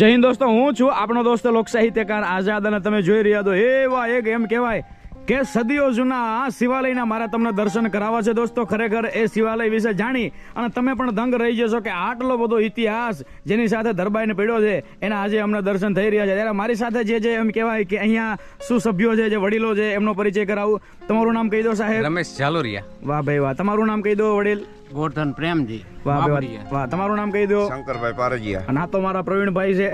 જય હિન્દ દોસ્તો હું છું આપણો દોસ્ત લોક સાહિત્યકાર આઝાદ અને તમે જોઈ રહ્યા તો એવા એક એમ કહેવાય કે સદીઓ જૂના આ શિવાલયના મારા તમને દર્શન કરાવવા છે દોસ્તો ખરેખર એ શિવાલય વિશે જાણી અને તમે પણ દંગ રહી જશો કે આટલો બધો ઇતિહાસ જેની સાથે ધરબાઈને પડ્યો છે એના આજે અમને દર્શન થઈ રહ્યા છે. ત્યારે મારી સાથે જે છે એમ કહેવાય કે અહીંયા શું સભ્યો છે જે વડીલો છે એમનો પરિચય કરાવું. તમારું નામ કહી દો સાહેબ. રમેશ ઝાલોરિયા. વાહ ભાઈ વાહ તમારું નામ કહી દો વડીલ. ગોરધન પ્રેમજી વાહ ભાઈ વાહ. તમારું નામ કહી દો. શંકરભાઈ પારજીયા. અને આ તો મારા પ્રવીણભાઈ છે.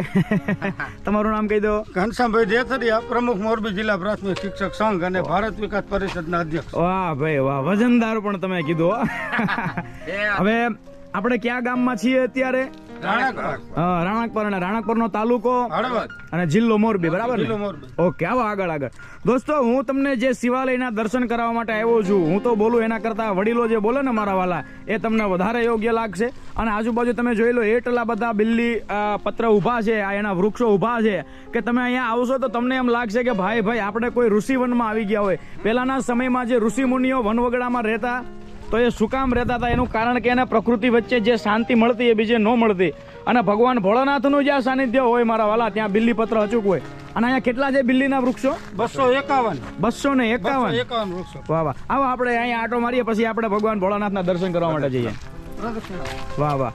તમારું નામ કહી દો. ઘનશ્યામભાઈ જેથરિયા પ્રમુખ મોરબી જિલ્લા પ્રાથમિક શિક્ષક સંઘ અને ભારત વિકાસ પરિષદના અધ્યક્ષ. વાહ ભાઈ વાહ વજનદાર પણ તમે કીધું હવે આપણે કયા ગામમાં છીએ અત્યારે? રાણકપર. અને રાણકપરનો તાલુકો અને જિલ્લો મોરબી બરાબર જિલ્લો ને મોરબી. ઓકે આવો આગળ આગળ. દોસ્તો હું તમને જે શિવાલયના દર્શન કરાવવા માટે આવ્યો છું હું તો બોલું એના કરતા વડીલો જે બોલે ને મારા વાલા એ તમને વધારે યોગ્ય લાગશે. અને આજુબાજુ તમે જોઈ લો એટલા બધા બિલ્લી પત્ર ઊભા છે આ એના વૃક્ષો ઊભા છે કે તમે અહીંયા આવશો તો તમને એમ લાગશે કે ભાઈ ભાઈ આપણે કોઈ ઋષિવનમાં આવી ગયા હોય. પહેલાના સમયમાં જે ઋષિ મુનિઓ વનવગડામાં રહેતા તો એ શું કામ રહેતા હતા? એનું કારણ કે એને પ્રકૃતિ વચ્ચે જે શાંતિ મળતી એ બીજે ન મળતી. અને ભગવાન ભોળાનાથનું જ્યાં સાનિધ્ય હોય મારા વાલા ત્યાં બિલ્લી પત્ર અચૂક હોય. અને અહીંયા કેટલા છે બિલ્લીના વૃક્ષો? બસો એકાવન. બસો ને એકાવન? એકાવન વૃક્ષો. વાહ વાહ. આવો આપણે અહીંયા આટો મારીએ પછી આપણે ભગવાન ભોળાનાથના દર્શન કરવા માટે જઈએ. વાહ વાહ.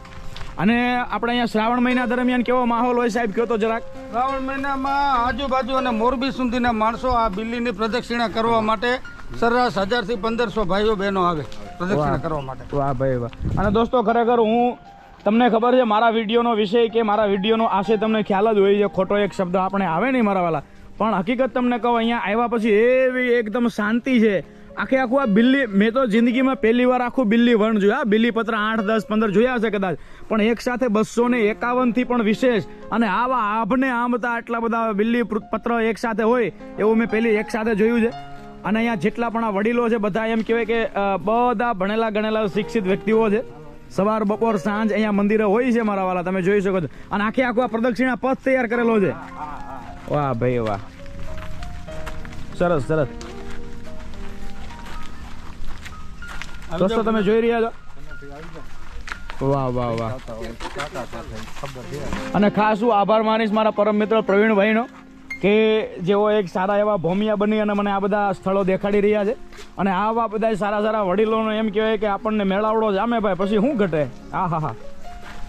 અને આપણે અહીંયા શ્રાવણ મહિના દરમિયાન કેવો માહોલ હોય સાહેબ? કયો તો જરાક. શ્રાવણ મહિનામાં આજુબાજુ અને મોરબી સુધીના માણસો આ બિલ્લીની પ્રદક્ષિણા કરવા માટે સરેરાશ હજારથી પંદરસો ભાઈઓ બહેનો આવે. પ્રદક્ષિણા કરવા માટે. વાહ ભાઈ વાહ. અને દોસ્તો ખરેખર હું તમને ખબર છે મારા વિડીયોનો વિષય કે મારા વિડીયોનો આશય તમને ખ્યાલ જ હોય છે ખોટો એક શબ્દ આપણે આવે નહીં મારા વાલા. પણ હકીકત તમને કહું અહીંયા આવ્યા પછી એવી એકદમ શાંતિ છે. આખે આખું આ બિલ્લી મેં તો જિંદગીમાં પહેલી વાર આખું બિલ્લી વર્ણ જોયા બિલ્લી પત્ર આઠ દસ પંદર જોયા હશે કદાચ. પણ એક સાથે બસો ને એકાવનથી પણ વિશેષ. અને આવા આભને આંબતા આટલા બધા બિલ્લી પત્ર એક સાથે હોય એવું મેં પહેલી એક સાથે જોયું છે. અને અહીંયા જેટલા પણ આ વડીલો છે બધા એમ કહેવાય કે બધા ભણેલા ગણેલા શિક્ષિત વ્યક્તિઓ છે. સવાર બપોર સાંજ અહીંયા મંદિરે હોય છે મારા વાલા તમે જોઈ શકો છો. અને આખે આખો આ પ્રદક્ષિણા પથ તૈયાર કરેલો છે. વાહ ભાઈ વાહ. સરસ સરસ. દોસ્તો તમે જોઈ રહ્યા છો? વાહ વાહ વાહ. અને ખાસ હું આભાર માનીશ મારા પરમ મિત્ર પ્રવીણભાઈનો. કે જેઓ એક સારા એવા ભૂમિયા બની અને મને આ બધા સ્થળો દેખાડી રહ્યા છે. અને આવા બધા સારા સારા વડીલોનો એમ કહેવાય કે આપણને મેળાવડો જામે ભાઈ, પછી શું ઘટે? હા હા હા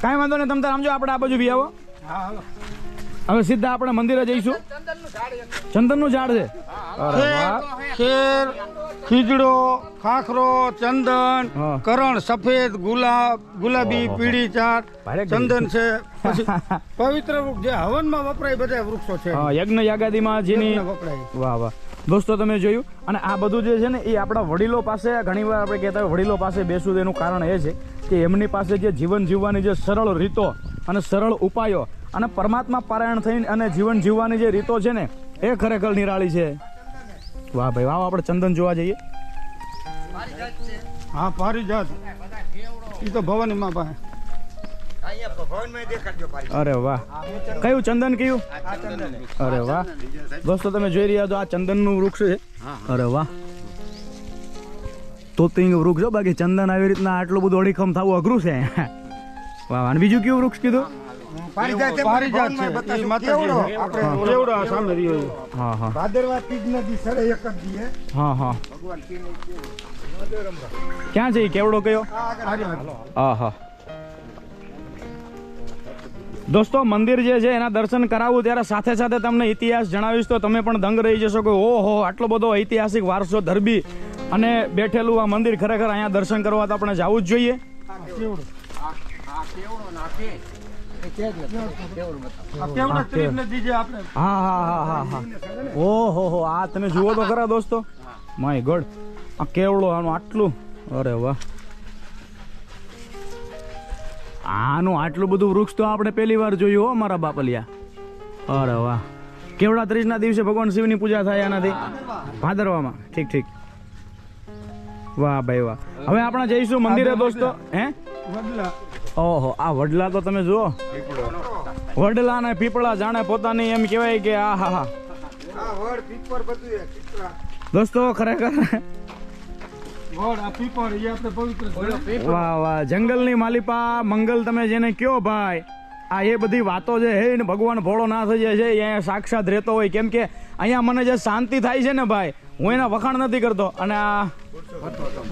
કાંઈ વાંધો નહીં, તમે સમજો, આપણે આ બાજુ બી આવો. હા, હાલો. હવે સીધા આપણે મંદિરે જઈશું. ચંદનનું ઝાડ છે. ખેર ખીજડો ખાખરો ચંદન કરણ સફેદ ગુલાબ ગુલાબી પીળી ભારે ચંદન છે. પવિત્ર વૃક્ષ જે હવનમાં વપરાય બધા વૃક્ષો છે. હા, યજ્ઞ યાગાદીમાં જેની વપરાય. વાહ વાહ. દોસ્તો તમે જોયું? અને આ બધું જે છે ને એ આપણા વડીલો પાસે ઘણીવાર આપણે કહેતા હોય વડીલો પાસે બેસવું એનું કારણ એ છે કે એમની પાસે જે જીવન જીવવાની જે સરળ રીતો અને સરળ ઉપાયો અને પરમાત્મા પારાયણ થઈને અને જીવન જીવવાની જે રીતો છે ને એ ખરેખર નિરાળી છે. વાહ ભાઈ વાહ આપણે ચંદન જોવા જઈએ. હા પારિજાત. એ તો ભવાની માં પાસે. અરે વાહ. કયું ચંદન કયું? અરે વાહ. દોસ્તો તમે જોઈ રહ્યા છો આ ચંદનનું વૃક્ષ છે. અરે વાહ. તોતિંગ વૃક્ષ બાકી ચંદન આવી રીતના આટલું બધું અડીખમ થવું અઘરું છે. વાહ બીજું કયું વૃક્ષ કીધું? પારિજાત છે એ માતાજી. કેવડો આપણે કેવડો આ સામે રહ્યો હા હા. ભાદરવા તીજ નદી સરે એક જ દીએ. હા. હા ક્યાં છે એ કેવડો કયો? હા હા. દોસ્તો મંદિર જે છે એના દર્શન કરાવું ત્યારે સાથે સાથે તમને ઇતિહાસ જણાવીશ તો તમે પણ દંગ રહી જશો કે ઓહો આટલો બધો ઐતિહાસિક વારસો ધરબી અને બેઠેલું આ મંદિર ખરેખર અહીંયા દર્શન કરવા તો આપણે જવું જ જોઈએ. હા હા હા હા હા ઓહો હો આ તમે જુઓ તો ખરા દોસ્તો માય ગોડ આ કેવડો આનું આટલું? અરે વાહ. આનું આટલું બધું વૃક્ષ તો આપણે પહેલી વાર જોયું હો મારા બાપલિયા. અરે વાહ કેવડા ત્રીજના દિવસે ભગવાન શિવની પૂજા થાય આનાથી ભાદરવામાં. ઠીક ઠીક. વાહ ભાઈ વાહ. હવે આપણે જઈશું મંદિરે દોસ્તો. હે? વડલા ઓહો આ વડલા તો તમે જુઓ. વડલા ને પીપળા જાણે પોતાની એમ કહેવાય કે આ હા હા. દોસ્તો ખરેખર. વાહ વાહ. જંગલની માલિપા મંગલ તમે જેને કયો ભાઈ આ એ બધી વાતો છે હે ને ભગવાન ભોળો ના થઈ જાય છે અહીંયા સાક્ષાત રહેતો હોય. કેમ કે અહીંયા મને જે શાંતિ થાય છે ને ભાઈ હું એના વખાણ નથી કરતો. અને આ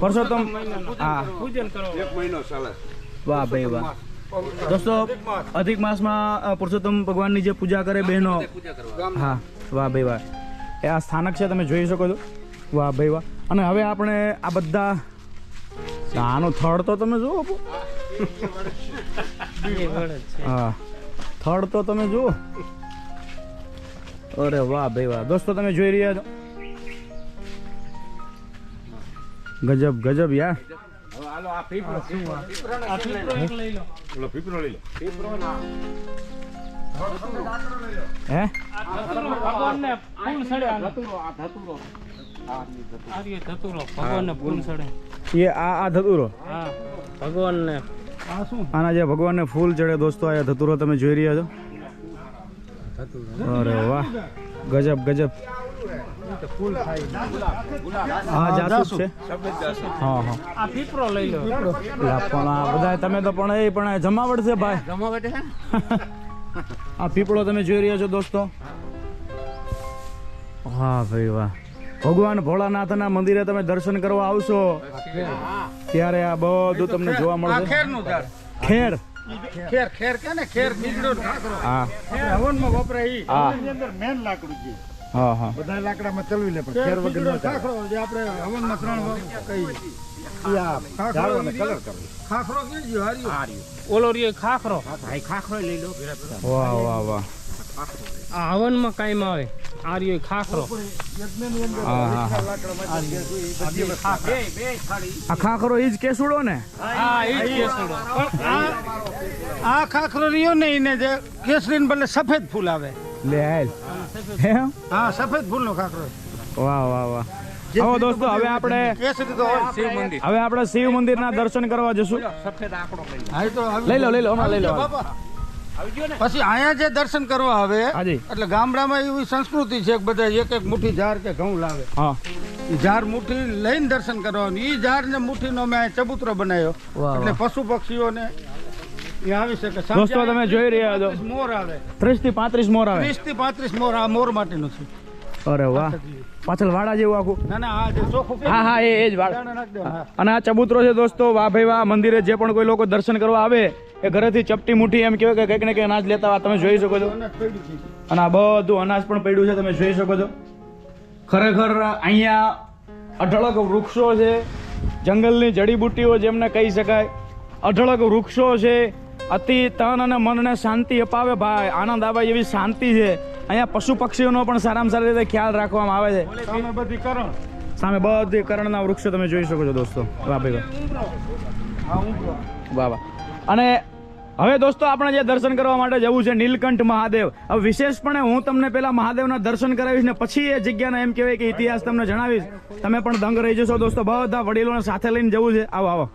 પરસોત્તમ હા. વાહ ભાઈ વાહ. દોસ્તો, અધિક માસમાં પુરુષોત્તમ ભગવાનની જે પૂજા કરે બહેનો, હા, વાહ ભાઈ વાહ. એ આ સ્થાનક છે, તમે જોઈ શકો છો. વાહ ભાઈ વાહ. અને હવે આપણે આ બધા આનો થડ તો તમે જુઓ હા, થડ તો તમે જુઓ. અરે વાહ ભાઈ વાહ. દોસ્તો, તમે જોઈ રહ્યા છો? ગજબ ગજબ યાર. હે ભગવાનને ફૂલ સડે આ ધતુરો ભગવાનને ફૂલ સડે. એ આ આ ધતુરો? આના જે ભગવાનને ફૂલ ચડે દોસ્તો આ ધતુરો તમે જોઈ રહ્યા છો? અરે વાહ. ગજબ ગજબ. હા જાસૂસ છે. હા હા. આ પીપરો લઈ લો. પણ આ બધા તમે તો પણ એ પણ જમાવટ છે ભાઈ. આ પીપળો તમે જોઈ રહ્યા છો દોસ્તો? હા ભાઈ વાહ. ભગવાન ભોળાનાથના મંદિરે તમે દર્શન કરવા આવશો ત્યારે આ બધું તમને જોવા મળશે. ખેરનું ખેર? ખેર ખેર કે ને? ખેર બીજડો હા. હવનમાં વપરાય અંદર મેન લાકડું છે. હા હા. બધા લાકડામાં ચલવી લે પણ ખેર ખેર વગર બીજડો ન જે આપણે હવનમાં ત્રણ ઈ કલર. ખાખરો ઓલો રહ્યો ખાખરો. વાહ વાહ વાહ. આ હવનમાં કાયમ આવે. આ ખાખરો. હા આ ખાખરો. ઈ જ કેસુડો ને? હા જ કેસડો. આ આ ખાખરો રહ્યો ને એને જે કેસરીને બદલે સફેદ ફૂલ આવે. લે હાલ. હે હા સફેદ ફૂલનો ખાખરો. વાહ વાહ વાહ. આવો દોસ્તો હવે આપણે કેસરી તો હોય. શિવ મંદિર. હવે આપણે શિવ મંદિરના દર્શન કરવા જશું. હા એ તો લઈ લો લઈ લો હમણાં લઈ લો. પછી અહીંયા જે દર્શન કરવા આવે એટલે ગામડામાં એવી સંસ્કૃતિ છે કે બધા એક એક મુઠ્ઠી ઝાર કે ઘઉં લાવે. હા. ઈ ઝાર મુઠ્ઠી લઈને દર્શન કરવાનું. ઈ ઝાર ને મુઠ્ઠીનો મેં અહીં ચબૂતરો બનાવ્યો. એટલે પશુ પક્ષીઓને એ દોસ્તો તમે જોઈ રહ્યા છો. મોર આવે. ત્રીસથી પાંત્રીસ મોર આવે. ત્રીસથી પાંત્રીસ મોર આ મોર માટેનું છે. અરે વાહ. પાછળ વાડા જેવું આખું. ના ના આ ચોખ્ખું હા હા એ જ વાડ. અને આ ચબૂતરો છે દોસ્તો વાહ ભાઈ વાહ મંદિરે જે પણ કોઈ લોકો દર્શન કરવા આવે એ ઘરેથી ચપટી મુઠ્ઠી એમ કહેવાય કે કંઈક ને કંઈક અનાજ લેતા તમે જોઈ શકો છે. અને આ બધું અનાજ પણ પડ્યું છે તમે જોઈ શકો છો. ખરેખર અહીંયા અઢળક વૃક્ષો છે. જંગલની જડીબુટ્ટીઓ જેમને કહી શકાય. અઢળક વૃક્ષો છે. અતિ તન અને મનને શાંતિ અપાવે ભાઈ. આનંદ આવે એવી શાંતિ છે. અહીંયા પશુ પક્ષીઓનો પણ સારામાં સારી રીતે ખ્યાલ રાખવામાં આવે છે. સામે બધી કરણ. સામે બધી કરણના વૃક્ષો તમે જોઈ શકો છો દોસ્તો. વાહ ભાઈ વાહ. અને હવે દોસ્તો આપણે જે દર્શન કરવા માટે જવું છે નીલકંઠ મહાદેવ. હવે વિશેષપણે હું તમને પેલા મહાદેવના દર્શન કરાવીશ ને પછી એ જગ્યાના એમ કહેવાય કે ઇતિહાસ તમને જણાવીશ. તમે પણ દંગ રહી જશો દોસ્તો. બધા વડીલોને સાથે લઈને જવું છે. આવો આવો.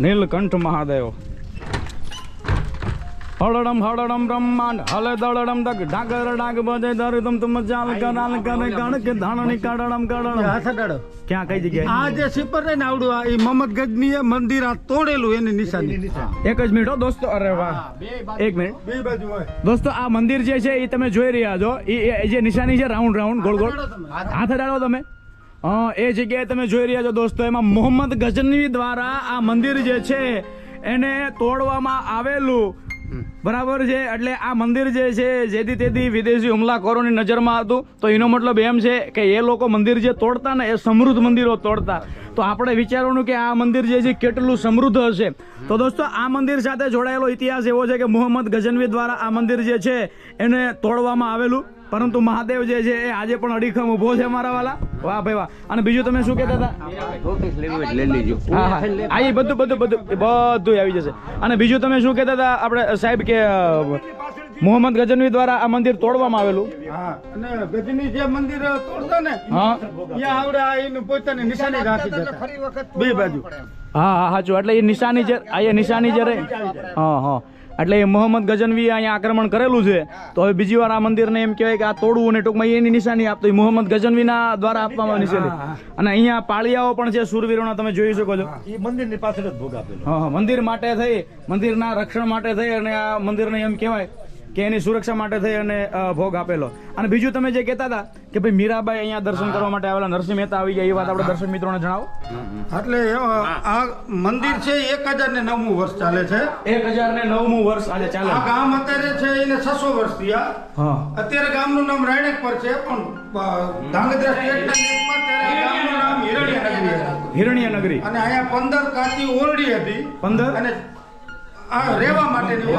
નીલકંઠ મહાદેવ. હળડમ હળડમ બ્રહ્માંડ હલે દળડમ દગ ડાગર ડાગ બજે દરદમ તુમ ચાલ કરાલ કરે કણ કે ધાણની કડડમ કડડમ. હા સડડો ક્યાં કઈ જગ્યાએ? આ જે સિપર ને આવડું આ એ મોહમ્મદ ગજની એ મંદિર આ તોડેલું એની નિશાની. એક જ મિનિટ દોસ્તો. અરે વાહ. એક મિનિટ. બે બાજુ હોય. દોસ્તો આ મંદિર જે છે એ તમે જોઈ રહ્યા છો. એ એ જે નિશાની છે રાઉન્ડ રાઉન્ડ ગોળ ગોળ. હાથ અડાડો તમે. હા એ જગ્યાએ તમે જોઈ રહ્યા છો દોસ્તો. એમાં મોહમ્મદ ગજનવી દ્વારા આ મંદિર જે છે એને તોડવામાં આવેલું બરાબર છે? એટલે આ મંદિર જે છે, જેથી તેથી વિદેશી હુમલાખોરોની નજરમાં હતું. તો એનો મતલબ એમ છે કે એ લોકો મંદિર જે તોડતા ને એ સમૃદ્ધ મંદિરો તોડતા. તો આપણે વિચારવાનું કે આ મંદિર જે છે, કેટલું સમૃદ્ધ હશે? તો દોસ્તો, આ મંદિર સાથે જોડાયેલો ઇતિહાસ એવો છે કે મોહમ્મદ ગજનવી દ્વારા આ મંદિર જે છે, એને તોડવામાં આવેલું. પરંતુ મહાદેવ જે છે, એ આજે પણ અડીખમ ઊભો છે મારા વાલા. વાહ ભાઈ વાહ. અને બીજું તમે શું કહેતા હતા? હા હા. આ એ બધું બધું બધું બધું આવી જશે. અને બીજું તમે શું કહેતા હતા આપણે સાહેબ કે મોહમ્મદ ગજનવી દ્વારા આ મંદિર તોડવામાં આવેલું? હા અને ગજની જે મંદિર તોડતો ને હા. ત્યાં આવડે આ એનું પોતાની નિશાની રાખી દેતા. બે બાજુ. હા હા સાચું એટલે એ નિશાની જે આ એ નિશાની જે રહી. હા હા. એટલે એ મોહમ્મદ ગજનવી અહીંયા આક્રમણ કરેલું છે. તો હવે બીજી વાર આ મંદિરને એમ કહેવાય કે આ તોડવું અને ટૂંકમાં એની નિશાની આપતો એ મોહમ્મદ ગજનવીના દ્વારા આપવામાં નિશાની અને અહીંયા પાળિયાઓ પણ છે સુરવીરોના તમે જોઈ શકો છો. એ મંદિરની પાછળ જ ભોગ આપેલો. હા મંદિર માટે થઈ મંદિરના રક્ષણ માટે થઈ અને આ મંદિરને એમ કહેવાય કે એની સુરક્ષા માટે થઈ અને ભોગ આપેલો. અને બીજું તમે જે કહેતા હતા કે ભાઈ મીરાબાઈ અહીંયા દર્શન કરવા માટે આવેલા નરસિંહ મહેતા આવી ગયા એ વાત આપણે દર્શક મિત્રોને જણાવો. એટલે આ મંદિર છે એક હજાર ને નવમું વર્ષ ચાલે છે. એક હજાર ને નવમું વર્ષ આજે ચાલે. આ ગામ અત્યારે છે એને છસો વર્ષ થયા હા. અત્યારે ગામનું નામ રાયણેક પર છે પણ ધાંગધ્રા સ્ટેટના ગામનું નામ હિરણ્યનગરી હતું. હિરણ્ય નગરી અને અહીંયા પંદર કાચી ઓરડી હતી. પંદર? અને રહેવા માટેની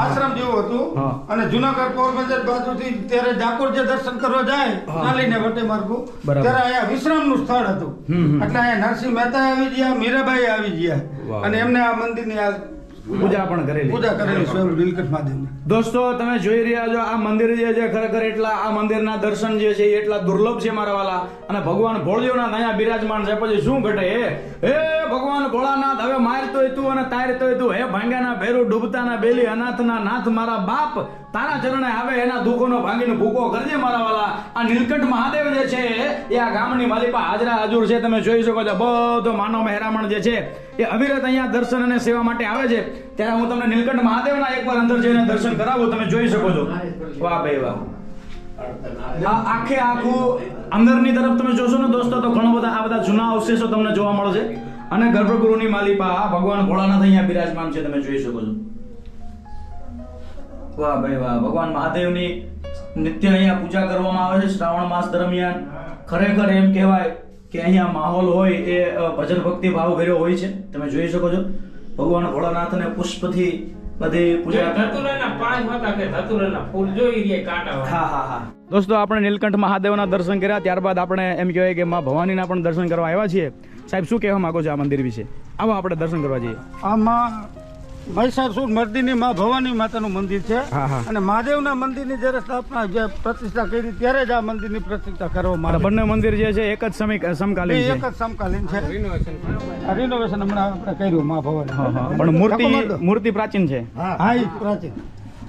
આશ્રમ જેવું હતું. અને જુનાગઢ પોરબંદર બાજુથી ત્યારે ડાકોર જે દર્શન કરવા જાય ચાલીને વટે માર્ગુ. ત્યારે અહીંયા વિશ્રામનું સ્થળ હતું. એટલે અહીંયા નરસિંહ મહેતા આવી ગયા મીરાબાઈ આવી ગયા. અને એમને આ મંદિરની આ પૂજા પણ કરેલી. પૂજા કરેલી સ્વયં નીલકંઠ મહાદેવની. દોસ્તો તમે જોઈ રહ્યા છો આ મંદિર જે છે ખરેખર એટલા આ મંદિરના દર્શન જે છે એટલા દુર્લભ છે મારા વાલા. અને ભગવાન ભોળિયોનાથ અહીંયા બિરાજમાન છે પછી શું ઘટે હે હે ભગવાન ભોળાનાથ હવે મારતોય તું અને તારતોય તું. હે ભાંગ્યાના ભેરું ડૂબતાના બેલી અનાથના નાથ મારા બાપ તારા ચરણે આવે એના દુઃખોનો ભાંગીને ભૂકો કરજે મારા વાલા. આ નીલકંઠ મહાદેવ જે છે એ આ ગામની માલિપા હાજરા હાજુર છે તમે જોઈ શકો છો બધો માનવ મહેરામણ જે છે એ અવિરત અહીંયા દર્શન અને સેવા માટે આવે છે. ત્યારે હું તમને નીલકંઠ મહાદેવના એકવાર અંદર જઈને દર્શન કરાવું, તમે જોઈ શકો છો. વાહ ભાઈ વાહ. આખે આખું અંદરની તરફ તમે જોશો ને દોસ્તો, તો ઘણા બધા આ બધા જૂના અવશેષો તમને જોવા મળશે. અને ગર્ભગૃહની માલિપા ભગવાન ભોળાનાથ અહીંયા બિરાજમાન છે, તમે જોઈ શકો છો. વાહ ભાઈ વાહ. ભગવાન મહાદેવની નિત્ય અહીંયા પૂજા કરવામાં આવે છે, શ્રાવણ માસ દરમિયાન. ખરેખર એમ કહેવાય કે અહીંયા માહોલ હોય એ ભજન ભક્તિ ભાવ ભર્યો હોય છે, તમે જોઈ શકો છો. ભગવાન ભોળાનાથને પુષ્પથી બધી પૂજા ધતુરાના પાંચ હતા કે ધતુરાના ફૂલ જોઈ રહ્યા કાંટા હા હા હા. દોસ્તો આપણે નીલકંઠ મહાદેવના દર્શન કર્યા ત્યારબાદ આપણે એમ કહેવાય કે માં ભવાનીના પણ દર્શન કરવા આવ્યા છીએ. સાહેબ શું કહેવા માંગો છો આ મંદિર વિશે? આવો આપણે દર્શન કરવા જઈએ. આમાં મહિષાસુર મર્દિની માં ભવાની માતાનું મંદિર છે. અને મહાદેવના મંદિરની જ્યારે સ્થાપના જે પ્રતિષ્ઠા કરી ત્યારે જ આ મંદિરની પ્રતિષ્ઠા કરવામાં આવે. બંને મંદિર જે છે એક જ સમય સમકાલીન એક જ સમકાલીન છે. રિનોવેશન હમણાં આપણે કર્યું માં ભવાની. પણ મૂર્તિ. મૂર્તિ પ્રાચીન છે. હા એ પ્રાચીન.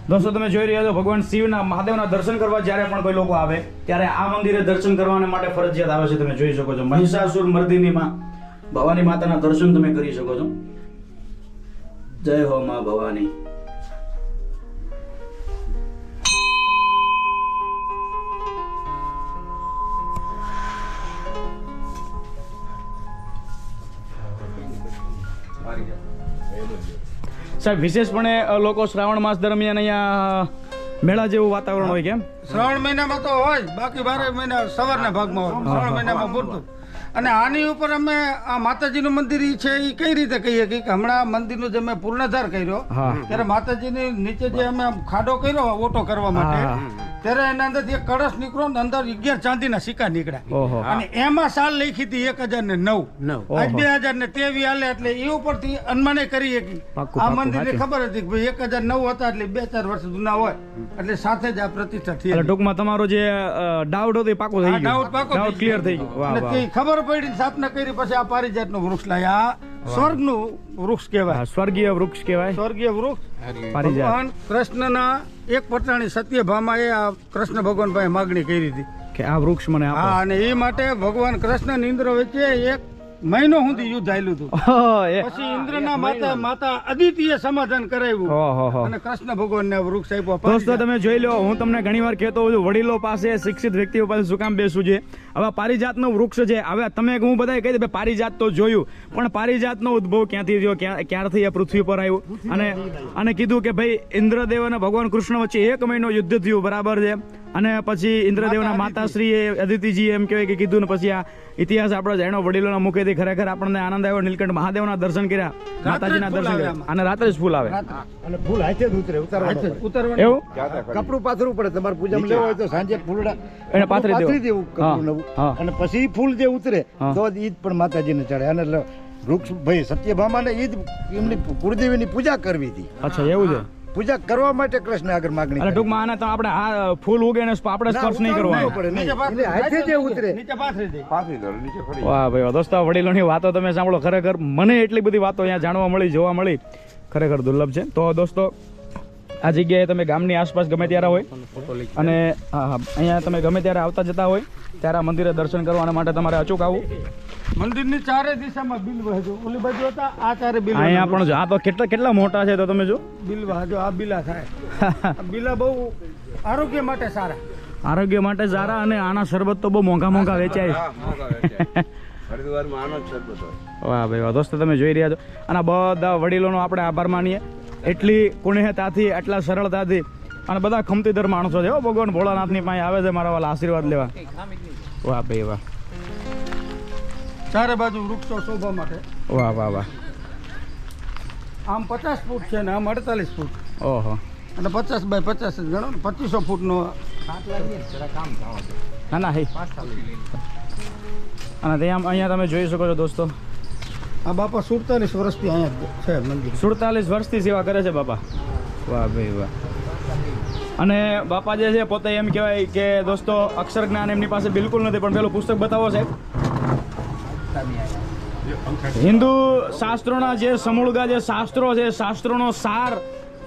દોસ્તો તમે જોઈ રહ્યા છો ભગવાન શિવના મહાદેવના દર્શન કરવા જ્યારે પણ કોઈ લોકો આવે ત્યારે આ મંદિરે દર્શન કરવાને માટે ફરજિયાત આવે છે. તમે જોઈ શકો છો. મહિષાસુર મર્દિની માં ભવાની માતાના દર્શન તમે કરી શકો છો. જય હો માં ભવાની. સાહેબ વિશેષપણે લોકો શ્રાવણ માસ દરમિયાન અહીંયા મેળા જેવું વાતાવરણ હોય કેમ? શ્રાવણ મહિનામાં તો હોય બાકી બારે મહિના સવારના ભાગમાં હોય. શ્રાવણ મહિનામાં પૂરતું. અને આની ઉપર અમે આ માતાજીનું મંદિર છે એ કઈ રીતે કહીએ કે હમણાં મંદિર મંદિરનો જે મેં પૂર્ણધાર કર્યો ત્યારે માતાજીની નીચે જે અમે આમ ખાડો કર્યો ઓટો કરવા માટે ત્યારે એના અંદર એક કળશ નીકળ્યો ને અંદર અગિયાર ચાંદીના સિક્કા નીકળ્યા. અને એમાં સાલ લખી હતી એક હજાર ને નવ. આજ બે હજાર ને તેવી હાલે એટલે એ ઉપરથી અનુમાને કરી કે આ મંદિર મંદિરને ખબર હતી કે ભાઈ એક હજાર નવ હતા એટલે બે ચાર વર્ષ જૂના હોય એટલે સાથે જ આ પ્રતિષ્ઠા થઈ ટૂંકમાં તમારો જે ડાઉટ હતો એ પાકો થઈ ગયો. ડાઉટ પાકો ક્લિયર થઈ ગયો. ખબર પડી સ્થાપના કરી પછી આ પારિજાતનું વૃક્ષ લાયા. સ્વર્ગનું વૃક્ષ કહેવાય. સ્વર્ગીય વૃક્ષ કહેવાય. સ્વર્ગીય વૃક્ષ. ભગવાન કૃષ્ણના એક પટાણી સત્યભામાએ આ કૃષ્ણ ભગવાન પાસે માગણી કરી હતી. કે આ વૃક્ષ મને હા અને એ માટે ભગવાન કૃષ્ણ ને ઇન્દ્ર વચ્ચે એક મહિનો સુધી યુદ્ધ આવેલું હતું. એ પછી ઇન્દ્રના માતા માતા અદિતિએ સમાધાન કરાવ્યું. અને કૃષ્ણ ભગવાનને વૃક્ષ આપ્યો. દોસ્તો તમે જોઈ લો હું તમને ઘણી વાર કહેતો હોઉં વડીલો પાસે શિક્ષિત વ્યક્તિઓ પાસે શું કામ બેસવું છે? હવે પારિજાતનું વૃક્ષ છે. હવે તમે હું બધા કહી દે પારિજાત તો જોયું પણ પારિજાતનો ઉદ્ભવ ક્યાંથી થયો? ક્યાં- ક્યારથી એ પૃથ્વી પર આવ્યું? અને અને કીધું કે ભાઈ ઇન્દ્રદેવ અને ભગવાન કૃષ્ણ વચ્ચે એક મહિનો યુદ્ધ થયું બરાબર છે? અને પછી ઇન્દ્રદેવના માતાશ્રીએ અદિતિજી એમ કહેવાય કે કીધું ને પછી આ ઇતિહાસ આપણો જાણો વડીલોના મુખેથી ખરેખર આપણને આનંદ આવ્યો. નીલકંઠ મહાદેવના દર્શન કર્યા માતાજીના દર્શન કર્યા. અને રાત્રે જ ફૂલ આવે. અને ફૂલ હાથે જ ઉતરે ઉતારવાનો. એવું? કપડું પાથરવું પડે તમારે પૂજામાં લેવો હોય તો સાંજે ફૂલડા. એને પાથરી દેવું. દેવું. અને પછી ફૂલ જે ઉતરે તો જ ઈ જ પણ માતાજીને ચડે. અને વૃક્ષ ભાઈ સત્યભામાને ઈ જ એમની કુળદેવીની પૂજા કરવી હતી. અચ્છા એવું છે? પૂજા કરવા માટે કૃષ્ણ આગળ માગણી એટલે ટૂંકમાં આને તો આપણે આ ફૂલ ઉગે ને આપણે સ્પર્શ નહીં કરવાનો. પડે. નીચે પાથરી એટલે હાથે જે ઉતરે. નીચે પાથરી દે. વાહ ભાઈ દોસ્તો વડીલોની વાતો તમે સાંભળો ખરેખર મને એટલી બધી વાતો અહીંયા જાણવા મળી જોવા મળી. ખરેખર દુર્લભ છે. તો દોસ્તો આ જગ્યાએ તમે ગામની આસપાસ ગમે ત્યારે હોય. અને હા હા અહીંયા તમે ગમે ત્યારે આવતા જતા હોય ત્યારે આ મંદિરે દર્શન કરવા માટે તમારે અચૂક આવવું. મંદિરની ચારે દિશામાં બિલ વહેજો. ઓલી બાજુ હતા આ ચારે બિલ અહીંયા પણ જો આ તો કેટલા કેટલા મોટા છે તો તમે જો. બિલ વહેજો આ બિલા થાય. બિલા બહુ આરોગ્ય માટે સારા. આરોગ્ય માટે સારા અને આના શરબત તો બહુ મોંઘા મોંઘા વેચાય. વાહ ભાઈ વાહ દોસ્તો તમે જોઈ રહ્યા છો. અને બધા વડીલોનો આપણે આભાર માનીએ. એટલી કુણ્યતાથી એટલા સરળતાથી અને બધા ખમતીદર માણસો છે. હો ભગવાન ભોળાનાથની પાસે આવે છે મારા વાલા આશીર્વાદ લેવા. વાહ ભાઈ વાહ. ચારે બાજુ વૃક્ષો શોભા માટે. વાહ વાહ વાહ. આમ પચાસ ફૂટ છે ને આમ અડતાલીસ ફૂટ. ઓહો. અને પચાસ બાય પચાસ જ ગણો ને પચીસો ફૂટનો ના ના હે. અને ત્યાં અહીંયા તમે જોઈ શકો છો દોસ્તો. આ બાપા સુડતાલીસ વર્ષથી અહીંયા છે મંદિર. સુડતાલીસ વર્ષથી સેવા કરે છે બાપા. વાહ ભાઈ વાહ. અને બાપા જે છે પોતે એમ કહેવાય કે દોસ્તો, અક્ષર જ્ઞાન એમની પાસે બિલકુલ નથી, પણ પેલું પુસ્તક બતાવો સાહેબ. હિન્દુ શાસ્ત્રોના જે સમૂળગા જે શાસ્ત્રો છે, શાસ્ત્રોનો સાર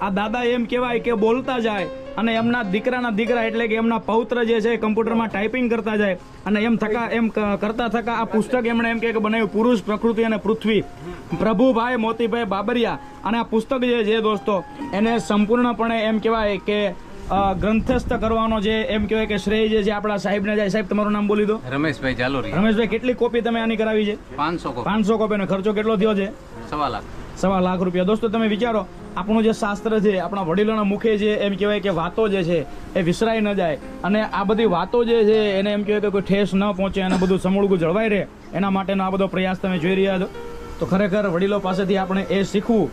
આ દાદા એમ કહેવાય કે બોલતા જાય અને એમના દીકરાના દીકરા એટલે કે એમના પૌત્ર જે છે કમ્પ્યુટરમાં ટાઈપિંગ કરતા જાય અને એમ થકા એમ કરતા થકા આ પુસ્તક એમણે એમ કે બનાવ્યું પુરુષ પ્રકૃતિ અને પૃથ્વી. પ્રભુભાઈ મોતીભાઈ બાબરિયા. અને આ પુસ્તક જે છે દોસ્તો એને સંપૂર્ણપણે એમ કહેવાય કે ગ્રંથસ્થ કરવાનો જે એમ કહેવાય કે શ્રેય જે છે આપણા સાહેબને જાય. સાહેબ તમારું નામ બોલી દો. રમેશભાઈ ચાલો રમેશભાઈ કેટલી કોપી તમે આની કરાવી છે? પાંચસો પાંચસો કોપીનો ખર્ચો કેટલો થયો છે? સવા લાખ. સવા લાખ રૂપિયા. દોસ્તો તમે વિચારો આપણું જે શાસ્ત્ર છે આપણા વડીલોના મુખે જે એમ કહેવાય કે વાતો જે છે એ વિસરાઈ ન જાય. અને આ બધી વાતો જે છે એને એમ કહેવાય કે કોઈ ઠેસ ન પહોંચે અને બધું સમૂળગું જળવાઈ રહે. એના માટેનો આ બધો પ્રયાસ તમે જોઈ રહ્યા છો. તો ખરેખર વડીલો પાસેથી આપણે એ શીખવું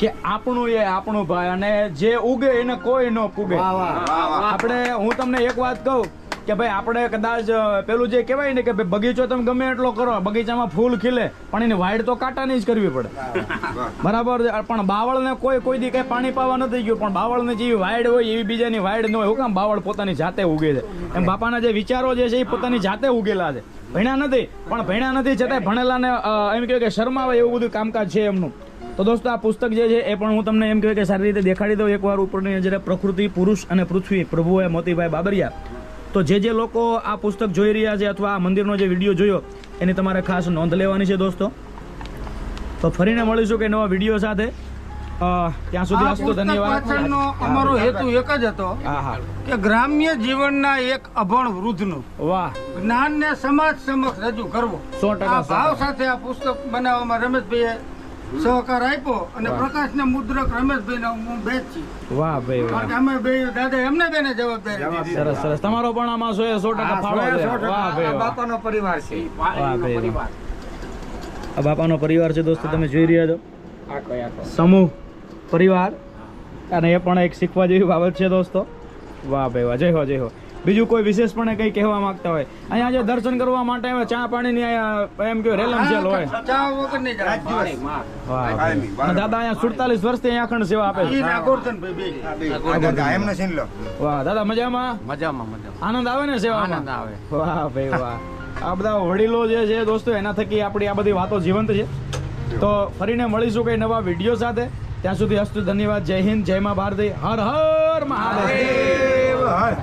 કે આપણું એ આપણું ભાઈ અને જે ઉગે એને કોઈ ન પૂગે. આપણે હું તમને એક વાત કહું કે ભાઈ આપણે કદાચ પેલું જે કહેવાય ને કે ભાઈ બગીચો તમે ગમે એટલો કરો બગીચામાં ફૂલ ખીલે પણ એની વાઈડ તો કાંટાની જ કરવી પડે. બરાબર. પણ બાવળને કોઈ કોઈ દી કઈ પાણી પાવા નથી ગયું પણ બાવળને જેવી વાઈડ હોય એવી બીજાની વાઈડ ન હોય હું કામ બાવળ પોતાની જાતે ઉગે છે. એમ બાપાના જે વિચારો જે છે એ પોતાની જાતે ઉગેલા છે. ભણ્યા નથી પણ ભણ્યા નથી છતાંય ભણેલાને એમ કહેવાય કે શરમાવે એવું બધું કામકાજ છે એમનું. તો દોસ્તો આ પુસ્તક જે છે એ પણ હું તમને એમ કહેવાય કે સારી રીતે દેખાડી દઉં. એકવાર ઉપરની નજરે પ્રકૃતિ પુરુષ અને પૃથ્વી પ્રભુએ મોતીભાઈ બાબરિયા તો જે જે લોકો આ પુસ્તક જોઈ રહ્યા છે અથવા આ મંદિરનો જે વીડિયો જોયો એની તમારે ખાસ નોંધ લેવાની છે દોસ્તો. તો ફરીને મળીશું કે નવા વીડિયો સાથે. ત્યાં સુધી અસ્તુ ધન્યવાદ. અમારો હેતુ એક જ હતો કે ગ્રામ્ય જીવનના એક અભણ વૃદ્ધનું વાહ. જ્ઞાનને સમાજ સમક્ષ રજૂ કરવો. સો ટકા ભાવ સાથે આ પુસ્તક બનાવવામાં રમેશભાઈએ સહકાર આપ્યો અને પ્રકાશના મુદ્રક રમેશભાઈને હું બેચ છું વાહ ભાઈ વાહ. કારણ કે અમે બે દાદા એમને બેને જવાબદારી સરસ સરસ. તમારો પણ આમાં સો એ સો ટકા ફાળો છે. વાહ ભાઈ બાપાનો પરિવાર છે. વાહ ભાઈ વાહ. આ બાપાનો પરિવાર છે દોસ્તો તમે જોઈ રહ્યા છો. સમૂહ પરિવાર. અને એ પણ એક શીખવા જેવી બાબત છે દોસ્તો. વાહ ભાઈ વાહ. જય હો જય હો. બીજું કોઈ વિશેષપણે કંઈ કહેવા માંગતા હોય? અહીંયા જે દર્શન કરવા માટે આવે ચા પાણીની અહીંયા એમ કે રેલમ છેલ હોય. દાદા અહીંયા સુડતાલીસ વર્ષથી અહીંયા અખંડ સેવા આપે છે. વાહ દાદા મજામાં? મજામાં મજામાં. આનંદ આવે ને સેવા આનંદ આવે. વાહ ભાઈ વાહ. આ બધા વડીલો જે છે દોસ્તો એના થકી આપણી આ બધી વાતો જીવંત છે. તો ફરીને મળીશું કઈ નવા વીડિયો સાથે. ત્યાં સુધી અસ્તુ ધન્યવાદ. જય હિન્દ જય મા ભારતી. હર હર મહાદેવ હર.